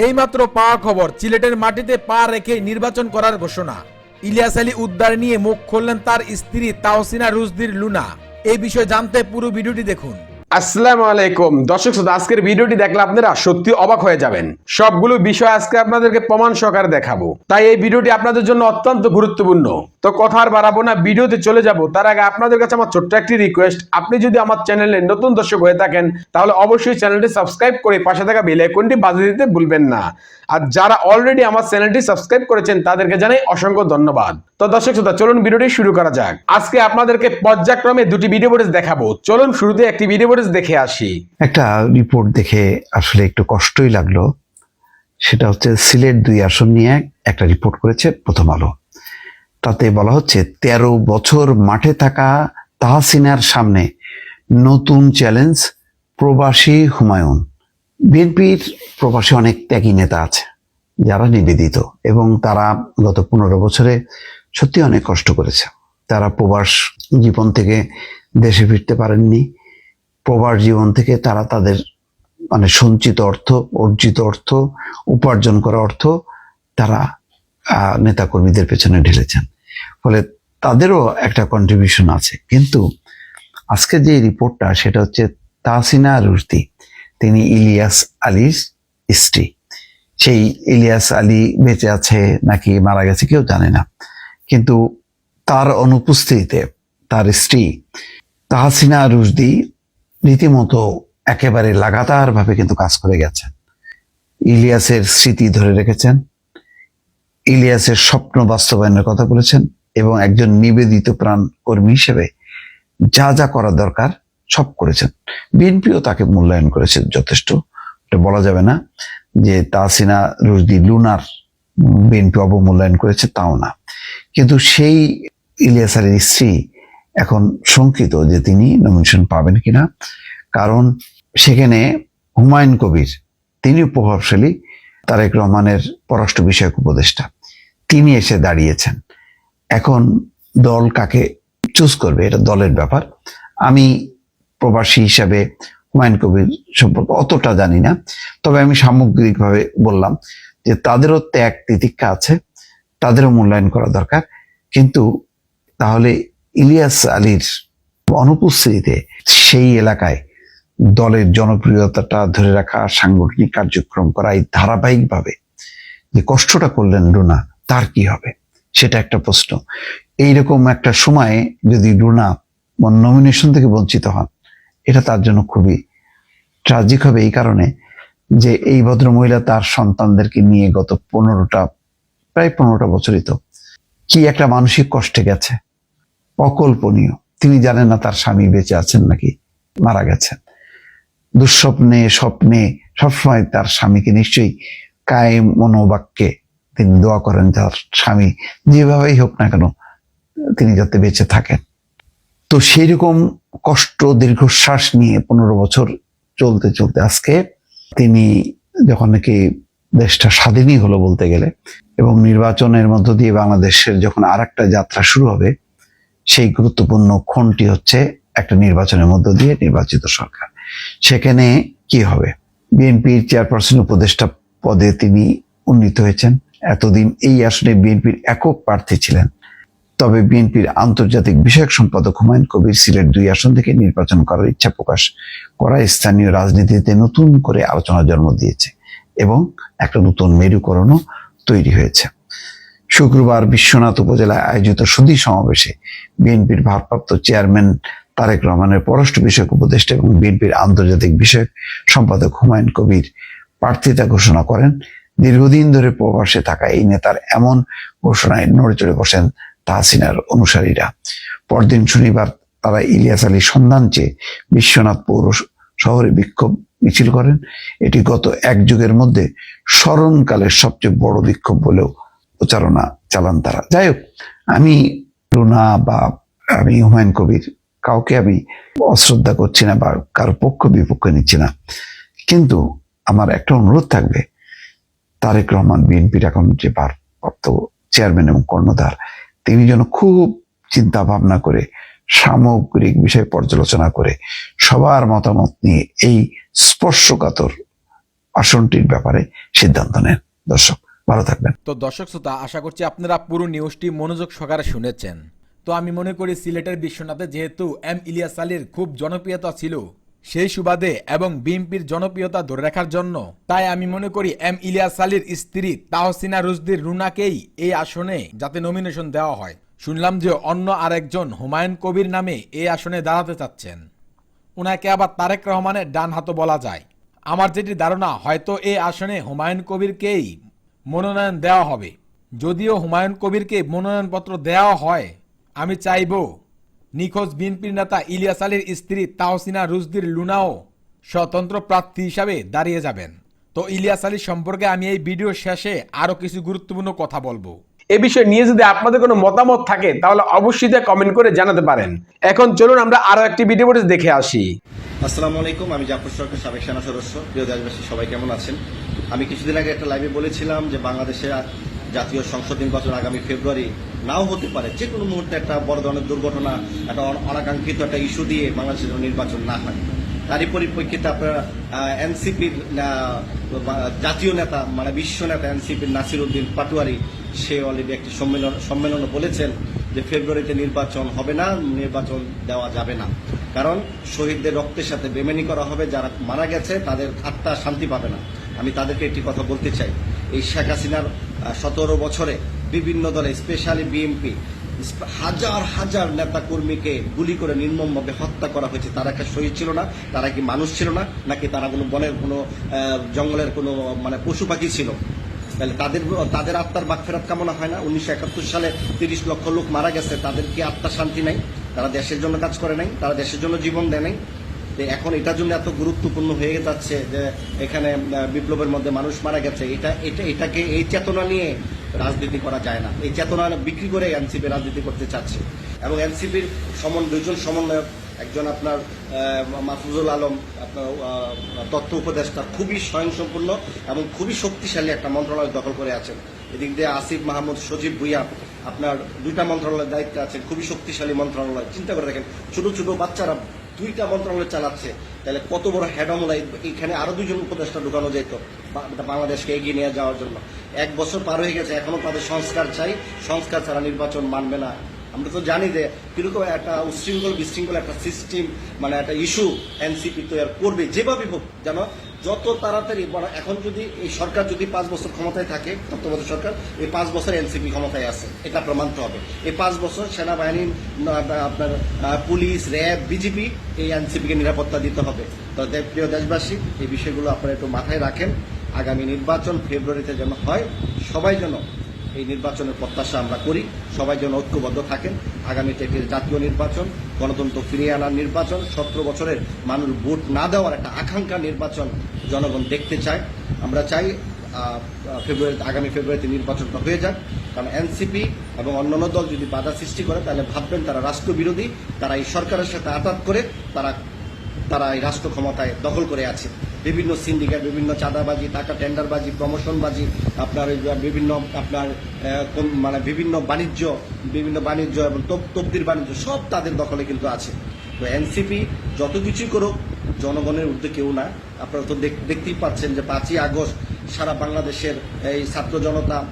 এইমাত্র পাওয়া খবর, সিলেটের মাটিতে পা রেখে নির্বাচন করার ঘোষণা। ইলিয়াস আলী উদ্ধার নিয়ে মুখ খুললেন তার স্ত্রী তাওসিনা রুজদির লুনা। এই বিষয়ে জানতে পুরো ভিডিওটি দেখুন। আসসালামু আলাইকুম। দর্শক শ্রোতা, আজকের ভিডিওটি দেখলে আপনারা সত্যি অবাক হয়ে যাবেন। সবগুলো বিষয় আজকে আপনাদেরকে প্রমাণ সহকারে দেখাবো। তাই এই ভিডিওটি আপনাদের জন্য অত্যন্ত গুরুত্বপূর্ণ। তো কথা আর বাড়াবো না, ভিডিওতে চলে যাব। তার আগে আপনাদের কাছে আমার ছোট্ট একটি রিকোয়েস্ট আপনি যদি আমার চ্যানেলে নতুন দর্শক হয়ে থাকেন, তাহলে অবশ্যই চ্যানেলটি সাবস্ক্রাইব করে পাশে থাকা বেল আইকনটি বাজিয়ে দিতে ভুলবেন না। আর যারা অলরেডি আমার চ্যানেলটি সাবস্ক্রাইব করেছেন, তাদেরকে জানাই অসংখ্য ধন্যবাদ। তো দর্শক শ্রোতা, চলুন ভিডিওটি শুরু করা যাক। আজকে আপনাদেরকে পর্যায়ক্রমে দুটি ভিডিও ফুটেজ দেখাবো। চলুন শুরুতে একটি ভিডিও ফুটেজ দেখে আসি। একটা রিপোর্ট দেখে আসলে একটু কষ্টই লাগল। সেটা হচ্ছে সিলেট দুই আসন নিয়ে একটা রিপোর্ট করেছে প্রথম আলো। তাতে বলা হচ্ছে, তেরো বছর মাঠে থাকা তাহসিনার সামনে নতুন চ্যালেঞ্জ প্রবাসী হুমায়ুন। বিএনপির প্রবাসী অনেক ত্যাগী নেতা আছে, যারা নিবেদিত এবং তারা গত পনেরো বছরে সত্যি অনেক কষ্ট করেছে। তারা প্রবাস জীবন থেকে দেশে ফিরতে পারেননি। প্রবাস জীবন থেকে তারা তাদের মানে সঞ্চিত অর্থ, অর্জিত অর্থ, উপার্জন করা অর্থ তারা নেতাকর্মীদের পেছনে ঢেলেছেন। ফলে তাদেরও একটা কন্ট্রিবিউশন আছে। কিন্তু আজকে যে রিপোর্টটা সেটা হচ্ছে তাহসিনা রুশদি তিনি ইলিয়াস আলীর স্ত্রী। সেই ইলিয়াস আলী বেঁচে আছে নাকি মারা গেছে কেউ জানে না। কিন্তু তার অনুপস্থিতিতে তার স্ত্রী তাহসিনা রুশদি রীতিমতো একেবারে লাগাতারভাবে কিন্তু কাজ করে গেছেন। ইলিয়াসের স্মৃতি ধরে রেখেছেন, ইলিয়াসের স্বপ্ন বাস্তবায়নের কথা বলেছেন এবং একজন নিবেদিত প্রাণ কর্মী হিসেবে যা যা করা দরকার সব করেছেন। বিএনপিও তাকে মূল্যায়ন করেছে যথেষ্ট। এটা বলা যাবে না যে তাসিনা রুজদি লুনার বিএনপি অবমূল্যায়ন করেছে, তাও না। কিন্তু সেই ইলিয়াস আলীর স্ত্রী এখন শঙ্কিত যে তিনি নমিনেশন পাবেন কিনা। কারণ সেখানে হুমায়ুন কবির, তিনি প্রভাবশালী তারেক রহমানের পররাষ্ট্র বিষয়ক উপদেষ্টা। তিনি এসে দাঁড়িয়েছেন। এখন দল কাকে চুজ করবে, এটা দলের ব্যাপার। আমি প্রবাসী হিসাবে হুমায়ুন কবির সম্পর্কে অতটা জানি না। তবে আমি সামগ্রিকভাবে বললাম যে তাদেরও ত্যাগ তিতিক্ষা আছে, তাদেরও মূল্যায়ন করা দরকার। কিন্তু তাহলে ইলিয়াস আলীর অনুপস্থিতিতে সেই এলাকায় দলের জনপ্রিয়তাটা ধরে রাখা সাংগঠনিক কার্যক্রম করা এই ধারাবাহিকভাবে যে কষ্টটা করলেন রুনা, তার কি হবে? সেটা একটা প্রশ্ন। এইরকম একটা সময়ে যদি রুনা নমিনেশন থেকে বঞ্চিত হন, এটা তার জন্য খুবই ট্রাজিক হবে এই কারণে যে এই ভদ্র মহিলা তার সন্তানদেরকে নিয়ে গত পনেরোটা, প্রায় পনেরোটা বছরই তো কি একটা মানসিক কষ্টে গেছে। অকল্পনীয়। তিনি জানেন না তার স্বামী বেঁচে আছেন নাকি মারা গেছেন। দুঃস্বপ্নে, স্বপ্নে সবসময় তার স্বামীকে নিশ্চয়ই কায়ে মনোবাক্যে তিনি দোয়া করেন তার স্বামী যেভাবেই হোক না কেন তিনি যাতে বেঁচে থাকেন। তো সেই রকম কষ্ট, দীর্ঘশ্বাস নিয়ে পনেরো বছর চলতে চলতে আজকে তিনি যখন নাকি দেশটা স্বাধীনই হলো বলতে গেলে এবং নির্বাচনের মধ্য দিয়ে বাংলাদেশের যখন আর যাত্রা শুরু হবে সেই গুরুত্বপূর্ণ ক্ষণটি হচ্ছে একটা নির্বাচনের মধ্য দিয়ে নির্বাচিত সরকার। সেখানে কি হবে? বিএনপির চেয়ারপারসন উপদেষ্টা পদে তিনি উন্নীত হয়েছেন। এতদিন এই আসনে বিএনপির একক প্রার্থী ছিলেন। তবে বিএনপির আন্তর্জাতিক বিষয়ক সম্পাদক হুমায়ুন কবির সিলেট দুই আসন থেকে নির্বাচন করার ইচ্ছা প্রকাশ করা স্থানীয় রাজনীতিতে নতুন করে আলোচনা জন্ম দিয়েছে এবং একটা নতুন মেরুকরণও তৈরি হয়েছে। শুক্রবার বিশ্বনাথ উপজেলায় আয়োজিত সুধী সমাবেশে বিএনপির ভারপ্রাপ্ত চেয়ারম্যান তারেক রহমানের পররাষ্ট্র বিষয়ক উপদেষ্টা এবং বিএনপির আন্তর্জাতিক বিষয়ক সম্পাদক হুমায়ুন কবির প্রার্থিতা ঘোষণা করেন। দীর্ঘদিন ধরে প্রবাসে থাকা এই নেতার এমন ঘোষণায় নড়ে চড়ে বসেন তাহসিনার অনুসারীরা। পরদিন শনিবার তারা ইলিয়াস আলীর সন্ধান চেয়ে বিশ্বনাথ পৌর শহরে বিক্ষোভ মিছিল করেন। এটি গত এক যুগের মধ্যে স্মরণকালের সবচেয়ে বড় বিক্ষোভ বলেও প্রচারণা চালান তারা। যাই হোক, আমি রুনা বা আমি হুমায়ুন কবির, কাউকে আমি অশ্রদ্ধা করছি না বা কারও পক্ষ বিপক্ষ নিচ্ছি না। কিন্তু আমার একটা অনুরোধ থাকবে, তারেক রহমান, বিএনপির এখন যে ভারপ্রাপ্ত চেয়ারম্যান এবং কর্ণধার, তিনি যেন খুব চিন্তা ভাবনা করে, সামগ্রিক বিষয় পর্যালোচনা করে, সবার মতামত নিয়ে এই স্পর্শকাতর আসনটির ব্যাপারে সিদ্ধান্ত নেন। দর্শক ভালো থাকবেন। তো দর্শক শ্রোতা, আশা করছি আপনারা পুরো নিউজটি মনোযোগ সহকারে শুনেছেন। তো আমি মনে করি সিলেটের বিশ্বনাথে যেহেতু এম ইলিয়াস আলীর খুব জনপ্রিয়তা ছিল, সেই সুবাদে এবং বিএনপির জনপ্রিয়তা ধরে রাখার জন্য, তাই আমি মনে করি এম ইলিয়াস আলীর স্ত্রী তাহসিনা রুজদির রুনাকেই এই আসনে যাতে নমিনেশন দেওয়া হয়। শুনলাম যে অন্য আরেকজন হুমায়ুন কবির নামে এই আসনে দাঁড়াতে চাচ্ছেন। ওনাকে আবার তারেক রহমানের ডান হাতও বলা যায়। আমার যেটি ধারণা, হয়তো এই আসনে হুমায়ুন কবিরকেই মনোনয়ন দেওয়া হবে। যদিও হুমায়ুন কবিরকে মনোনয়নপত্র দেওয়া হয়, আমি চাইব নিখোঁজ বিএনপির নেতা ইলিয়াস আলীর স্ত্রী তাহসিনা রুজদির লুনাও স্বতন্ত্র প্রার্থী হিসাবে দাঁড়িয়ে যাবেন। তো ইলিয়াস আলী সম্পর্কে আমি এই ভিডিও শেষে আরও কিছু গুরুত্বপূর্ণ কথা বলব। এ বিষয়ে নিয়ে যদি আপনাদের কোনো মতামত থাকে, তাহলে অবশ্যই তা কমেন্ট করে জানাতে পারেন। এখন চলুন আমরা আরও একটি ভিডিও ফুটেজ দেখে আসি। আসসালামু আলাইকুম, আমি জাফর সরকার, সাবেক সেনা সদস্য। প্রিয় দেশবাসী, সবাই কেমন আছেন? আমি কিছুদিন আগে একটা লাইভে বলেছিলাম যে বাংলাদেশে জাতীয় সংসদ নির্বাচন আগামী ফেব্রুয়ারি নাও হতে পারে। যে কোনো মুহূর্তে একটা বড় ধরনের দুর্ঘটনা, একটা অনাকাঙ্ক্ষিত একটা ইস্যু দিয়ে বাংলাদেশের নির্বাচন না হয়। তারই পরিপ্রেক্ষিতে আপনারা এনসিপির জাতীয় নেতা মানে বিশ্ব নেতা এনসিপির নাসির উদ্দিন পাটোয়ারি, সে অলরেডি একটি সম্মেলন সম্মেলনে বলেছেন যে ফেব্রুয়ারিতে নির্বাচন হবে না, নির্বাচন দেওয়া যাবে না। কারণ শহীদদের রক্তের সাথে বেমেনি করা হবে, যারা মারা গেছে, তাদের আত্মা শান্তি পাবে না। আমি তাদেরকে একটি কথা বলতে চাই। এই শেখ হাসিনার সতেরো বছরে বিভিন্ন দলে, স্পেশালি বিএনপি হাজার হাজার নেতা কর্মীকে গুলি করে নির্মমভাবে হত্যা করা হয়েছে। তারা একটা শহীদ ছিল না? তারা কি মানুষ ছিল না? নাকি তারা কোনো বনের কোনো জঙ্গলের কোনো মানে পশু পাখি ছিল? তাহলে তাদের তাদের আত্মার বাকফেরাত কামনা হয় না? উনিশশো একাত্তর সালে তিরিশ লক্ষ লোক মারা গেছে। তাদের কি আত্মা শান্তি নাই? তারা দেশের জন্য কাজ করে নাই? তারা দেশের জন্য জীবন দেয় নাই? এখন এটার জন্য এত গুরুত্বপূর্ণ হয়ে যাচ্ছে যে এখানে বিপ্লবের মধ্যে মানুষ মারা গেছে, এটা এটা, এটাকে, এই চেতনা নিয়ে রাজনীতি করা যায় না। এই চেতনা বিক্রি করে এনসিপি রাজনীতি করতে চাচ্ছে। এবং এনসিপির সমন দুজন সমন্বয়ক, একজন আপনার মাহফুজুল আলম, আপনার তথ্য উপদেষ্টা, খুবই স্বয়ংসম্পূর্ণ এবং খুবই শক্তিশালী একটা মন্ত্রণালয় দখল করে আছেন। এদিক দিয়ে আসিফ মাহমুদ, সজীব ভুইয়া, আপনার দুইটা মন্ত্রণালয়ের দায়িত্বে আছেন, খুবই শক্তিশালী মন্ত্রণালয়। চিন্তা করে দেখেন, ছোট ছোট বাচ্চারা দুইটা মন্ত্রণালয় চালাচ্ছে। তাহলে কত বড় হেডমলা এখানে আরও দুজন উপদেষ্টা ঢুকানো যেত বাংলাদেশকে এগিয়ে নিয়ে যাওয়ার জন্য। এক বছর পার হয়ে গেছে, এখনও তাদের সংস্কার চাই। সংস্কার ছাড়া নির্বাচন মানবে না। আমরা তো জানি যে কীরকম একটা উশৃঙ্খল বিশৃঙ্খল একটা সিস্টেম মানে একটা ইস্যু এনসিপি তৈরি করবে, যেভাবে হোক, যেন যত তাড়াতাড়ি এখন যদি এই সরকার যদি পাঁচ বছর ক্ষমতায় থাকে, তত্ত্বাবধায়ক সরকার, এই পাঁচ বছর এনসিপি ক্ষমতায় আছে, এটা প্রমাণিত হবে। এই পাঁচ বছর সেনাবাহিনী আপনার পুলিশ, র্যাব বিজেপি এই এনসিপিকে নিরাপত্তা দিতে হবে। তো প্রিয় দেশবাসী, এই বিষয়গুলো আপনারা একটু মাথায় রাখেন। আগামী নির্বাচন ফেব্রুয়ারিতে যেন হয়, সবাই যেন এই নির্বাচনের প্রত্যাশা আমরা করি। সবাই যেন ঐক্যবদ্ধ থাকেন। আগামীতে একটি জাতীয় নির্বাচন গণতন্ত্র ফিরিয়ে আনার নির্বাচন সতেরো বছরের মানুষ ভোট না দেওয়ার একটা আকাঙ্ক্ষা নির্বাচন জনগণ দেখতে চায়। আমরা চাই আহ, ফেব্রুয়ারিতে আগামী ফেব্রুয়ারিতে নির্বাচনটা হয়ে যাক। কারণ এনসিপি এবং অন্যান্য দল যদি বাধা সৃষ্টি করে তাহলে ভাববেন তারা রাষ্ট্রবিরোধী তারা এই সরকারের সাথে আঘাত করে তারা তারা এই রাষ্ট্র ক্ষমতায় দখল করে আছে। বিভিন্ন সিন্ডিকেট, বিভিন্ন চাঁদাবাজি, টাকা টেন্ডারবাজি, প্রমোশনবাজি, আপনার বিভিন্ন, আপনার মানে বিভিন্ন বাণিজ্য বিভিন্ন বাণিজ্য এবং তব- তবদির বাণিজ্য, সব তাদের দখলে কিন্তু আছে। তো এনসিপি যত কিছুই করুক, জনগণের ঊর্ধ্বে কেউ না। আপনারা তো দেখতেই পাচ্ছেন যে পাঁচই আগস্ট সারা বাংলাদেশের এই ছাত্র জনতা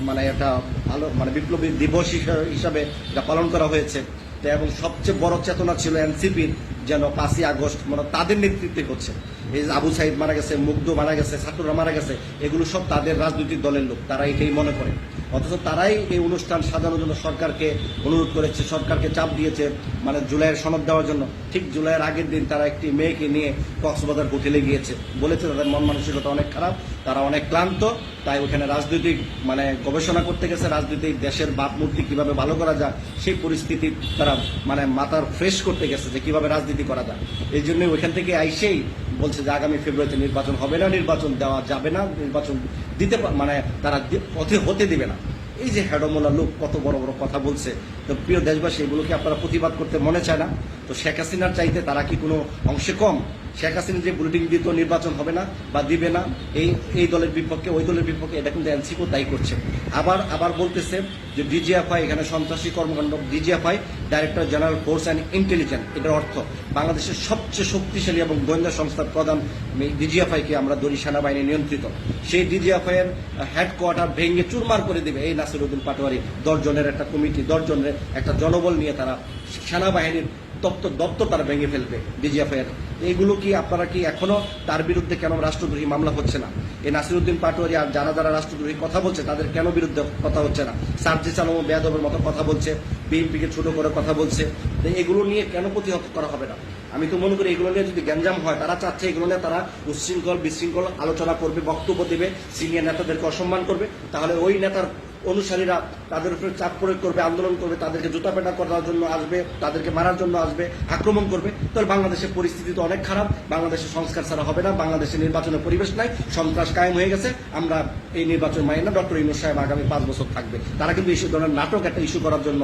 মানে একটা ভালো মানে বিপ্লবী দিবস হিসা- হিসাবে এটা পালন করা হয়েছে। এবং সবচেয়ে বড় চেতনা ছিল এনসিপির যেন পাঁচই আগস্ট মানে তাদের নেতৃত্বে হচ্ছে। এই আবু সাইদ মারা গেছে, মুগ্ধ মারা গেছে, ছাত্ররা মারা গেছে, এগুলো সব তাদের রাজনৈতিক দলের লোক তারা এটাই মনে করে। অথচ তারাই এই অনুষ্ঠান সাজানোর জন্য সরকারকে অনুরোধ করেছে, সরকারকে চাপ দিয়েছে মানে জুলাইয়ের সনদ দেওয়ার জন্য। ঠিক জুলাইয়ের আগের দিন তারা একটি মেয়েকে নিয়ে কক্সবাজার হোটেলে গিয়েছে। বলেছে তাদের মন মানসিকতা অনেক খারাপ, তারা অনেক ক্লান্ত, তাই ওখানে রাজনৈতিক মানে গবেষণা করতে গেছে, রাজনৈতিক দেশের ভাবমূর্তি কীভাবে ভালো করা যায়, সেই পরিস্থিতি তারা মানে মাথার ফ্রেশ করতে গেছে যে কীভাবে রাজনীতি করা যায়। এই জন্য ওইখান থেকে আইসেই বলছে যে আগামী ফেব্রুয়ারিতে নির্বাচন হবে না, নির্বাচন দেওয়া যাবে না, নির্বাচন দিতে মানে তারা পথে হতে হতে দিবে না। এই যে হেডমোলা লোক কত বড় বড় কথা বলছে। তো প্রিয় দেশবাসী, এগুলোকে আপনারা প্রতিবাদ করতে মনে চায় না। তো শেখ হাসিনার চাইতে তারা কি কোনো অংশে কম? শেখ হাসিনা যে বুলেটিন দিত নির্বাচন হবে না বা দিবে না, এই এই দলের বিপক্ষে, ওই দলের বিপক্ষে এটা কিন্তু এনসিপিও তাই করছে। আবার আবার বলতেছে যে ডিজিএফআই এখানে সন্ত্রাসী কর্মকাণ্ড DGFI director general force and intelligence এটার অর্থ বাংলাদেশের সবচেয়ে শক্তিশালী এবং গোয়েন্দা সংস্থার প্রধান ডিজিএফআইকে আমরা দরি সেনাবাহিনী নিয়ন্ত্রিত। সেই ডিজিএফআই এর হেডকোয়ার্টার ভেঙে চুরমার করে দেবে এই নাসিরুদ্দিন পাটোয়ারি। দশ জনের একটা কমিটি দশ জনের একটা জনবল নিয়ে তারা সেনাবাহিনীর দপ্তর দপ্তর তারা ভেঙে ফেলবে ডিজিএফআই এর এইগুলো কি আপনারা কি এখনও তার বিরুদ্ধে কেন রাষ্ট্রদ্রোহী মামলা হচ্ছে না? এই নাসিরুদ্দিন পাটোয়ারি আর যারা যারা রাষ্ট্রদ্রোহী কথা বলছে, তাদের কেন বিরুদ্ধে কথা হচ্ছে না? সার্জিস আলম বেয়াদবের মতো কথা বলছে, বিএনপিকে ছোট করে কথা বলছে। এগুলো নিয়ে কেন প্রতিহত করা হবে না? আমি তো মনে করি এগুলো নিয়ে যদি গ্যাঞ্জাম হয়, তারা চাচ্ছে এগুলো নিয়ে তারা উচ্ছৃঙ্খল, বিশৃঙ্খল আলোচনা করবে, বক্তব্য দেবে সিনিয়র নেতাদেরকে অসম্মান করবে। তাহলে ওই নেতার অনুসারীরা তাদের উপরে চাপ প্রয়োগ করবে, আন্দোলন করবে, তাদেরকে জুতা পেটা করার জন্য আসবে, তাদেরকে মারার জন্য আসবে, আক্রমণ করবে। তাহলে বাংলাদেশের পরিস্থিতি তো অনেক খারাপ, বাংলাদেশের সংস্কার ছাড়া হবে না, বাংলাদেশের নির্বাচনের পরিবেশ নাই, সন্ত্রাস কায়েম হয়ে গেছে, আমরা এই নির্বাচন মানি না। ডক্টর ইনুস সাহেব আগামী পাঁচ বছর থাকবে। তারা কিন্তু ইস্যু ধরনের নাটক একটা ইস্যু করার জন্য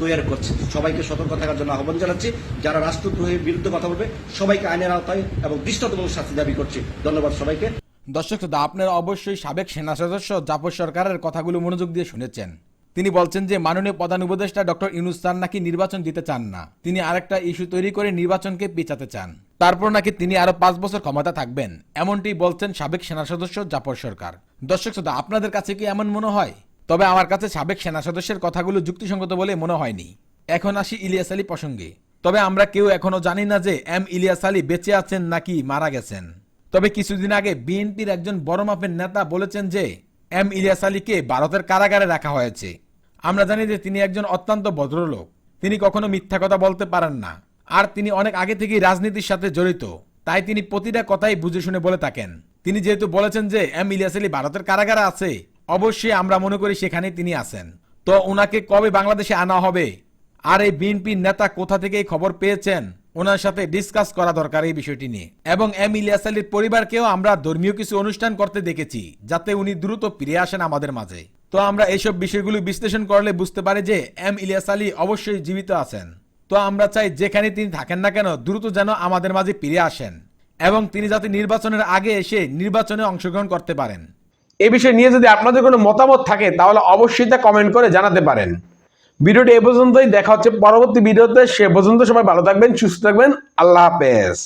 তৈরি করছে। সবাইকে সতর্ক থাকার জন্য আহ্বান জানাচ্ছি, যারা রাষ্ট্রদ্রোহের বিরুদ্ধে কথা বলবে, সবাইকে আইনের আওতায় এবং দৃষ্টান্তমূলক শাস্তি দাবি করছি। ধন্যবাদ সবাইকে। দর্শক, শ্রোতা, আপনারা অবশ্যই সাবেক সেনা সদস্য জাফর সরকারের কথাগুলো মনোযোগ দিয়ে শুনেছেন। তিনি বলছেন যে, মাননীয় প্রধান উপদেষ্টা ডক্টর স্যার নাকি নির্বাচন দিতে চান না। তিনি আরেকটা ইস্যু তৈরি করে নির্বাচনকে পেঁচাতে চান। তারপর নাকি তিনি আরও পাঁচ বছর ক্ষমতা থাকবেন। এমনটি বলছেন সাবেক সেনা সদস্য জাফর সরকার। দর্শক, শ্রোতা, আপনাদের কাছে কি এমন মনে হয়? তবে আমার কাছে সাবেক সেনা সদস্যের কথাগুলো যুক্তিসঙ্গত বলে মনে হয়নি। এখন আসি ইলিয়াস আলী প্রসঙ্গে। তবে আমরা কেউ এখনও জানি না যে, এম ইলিয়াস আলী বেঁচে আছেন নাকি মারা গেছেন। তবে কিছুদিন আগে বিএনপির একজন বড় মাপের নেতা বলেছেন যে, এম ইলিয়াস আলীকে ভারতের কারাগারে রাখা হয়েছে। আমরা জানি যে তিনি একজন অত্যন্ত ভদ্রলোক। তিনি কখনো মিথ্যা কথা বলতে পারেন না। আর তিনি অনেক আগে থেকেই রাজনীতির সাথে জড়িত। তাই তিনি প্রতিটা কথাই বুঝে শুনে বলে থাকেন। তিনি যেহেতু বলেছেন যে, এম ইলিয়াস আলী ভারতের কারাগারে আছে, অবশ্যই আমরা মনে করি সেখানে তিনি আছেন। তো ওনাকে কবে বাংলাদেশে আনা হবে? আর এই বিএনপির নেতা কোথা থেকে এই খবর পেয়েছেন? ওনার সাথে ডিসকাস করা দরকার এই বিষয়টি নিয়ে। এবং এম ইলিয়াস আলীর পরিবারকেও আমরা ধর্মীয় কিছু অনুষ্ঠান করতে দেখেছি, যাতে উনি দ্রুত ফিরে আসেন আমাদের মাঝে। তো আমরা এইসব বিষয়গুলো বিশ্লেষণ করলে বুঝতে পারি যে এম ইলিয়াস আলী অবশ্যই জীবিত আছেন। তো আমরা চাই যেখানে তিনি থাকেন না কেন দ্রুত যেন আমাদের মাঝে ফিরে আসেন এবং তিনি যাতে নির্বাচনের আগে এসে নির্বাচনে অংশগ্রহণ করতে পারেন। এ বিষয় নিয়ে যদি আপনাদের কোনো মতামত থাকে, তাহলে অবশ্যই তা কমেন্ট করে জানাতে পারেন। ভিডিওটি এ পর্যন্তই। দেখা হচ্ছে পরবর্তী ভিডিওতে। সে পর্যন্ত সবাই ভালো থাকবেন, সুস্থ থাকবেন। আল্লাহ হাফেজ।